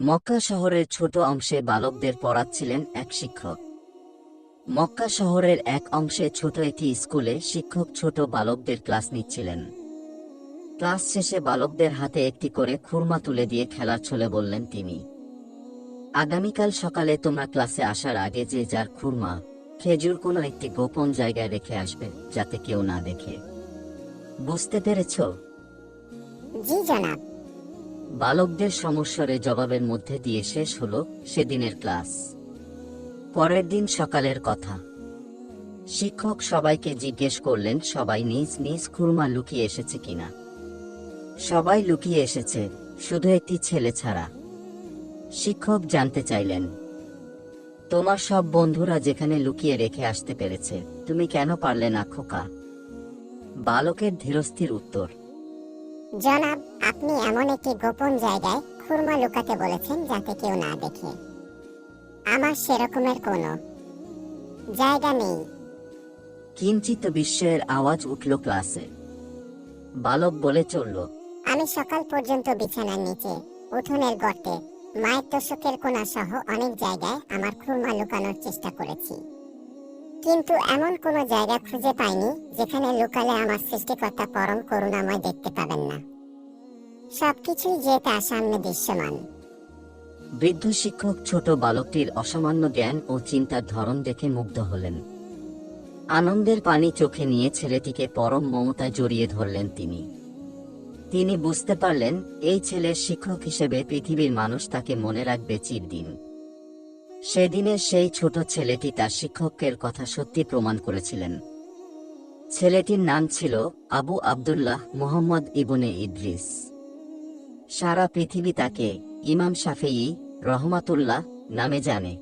মক্কা শহরের ছোট অংশে বালকদের পড়াচ্ছিলেন এক শিক্ষক। মক্কা শহরের এক অংশে ছোট একটি স্কুলে শিক্ষক ছোট বালকদের ক্লাস নিচ্ছিলেন। ক্লাস শেষে বালকদের হাতে একটি করে খুরমা তুলে দিয়ে খেলার ছলে বললেন তিনি, আগামীকাল সকালে তোমরা ক্লাসে আসার আগে যে যার খুরমা খেজুর কোনো একটি গোপন জায়গায় রেখে আসবে, যাতে কেউ না দেখে। বুঝতে পেরেছ? জি, জনাব। বালকদের সমস্যারে জবাবের মধ্যে দিয়ে শেষ হলো সেদিনের ক্লাস। পরের দিন সকালের কথা। শিক্ষক সবাইকে জিজ্ঞেস করলেন, সবাই নিজ নিজ খুরমা লুকিয়ে এসেছে কিনা? সবাই লুকিয়ে এসেছে, শুধু একটি ছেলে ছাড়া। শিক্ষক জানতে চাইলেন, তোমার সব বন্ধুরা যেখানে লুকিয়ে রেখে আসতে পেরেছে, তুমি কেন পারলে না খোকা? বালকের ধীরস্থির উত্তর, জনাব আপনি এমন একটি গোপন জায়গায় খুরমা লুকাতে বলেছেন যাতে কেউ না দেখে। আমার সেরকমের কোনো। জায়গা নেই। কিঞ্চিত বিস্ময়ের আওয়াজ উঠল ক্লাসে। বালক বলে চলল আমি সকাল পর্যন্ত বিছানার নিচে উঠোনের গর্তে মায়ের তোষকের কোণা সহ অনেক জায়গায় আমার খুরমা লুকানোর চেষ্টা করেছি। কিন্তু এমন কোনো জায়গা খুঁজে পাইনি যেখানে লুকালে আমার সৃষ্টিকর্তা পরম করুণাময় দেখতে পাবেন না। সবকিছুই সামনে দৃশ্যমান। বৃদ্ধ শিক্ষক ছোট বালকটির অসামান্য জ্ঞান ও চিন্তার ধরন দেখে মুগ্ধ হলেন। আনন্দের পানি চোখে নিয়ে ছেলেটিকে পরম মমতায় জড়িয়ে ধরলেন তিনি। তিনি বুঝতে পারলেন, এই ছেলের শিক্ষক হিসেবে পৃথিবীর মানুষ তাকে মনে রাখবে চিরদিন। সেদিনের সেই ছোট ছেলেটি তার শিক্ষকের কথা সত্যি প্রমাণ করেছিলেন। ছেলেটির নাম ছিল আবু আব্দুল্লাহ মোহাম্মদ ইবনে ইদ্রিস। সারা পৃথিবী তাকে ইমাম শাফেই রহমাতুল্লাহ নামে জানে।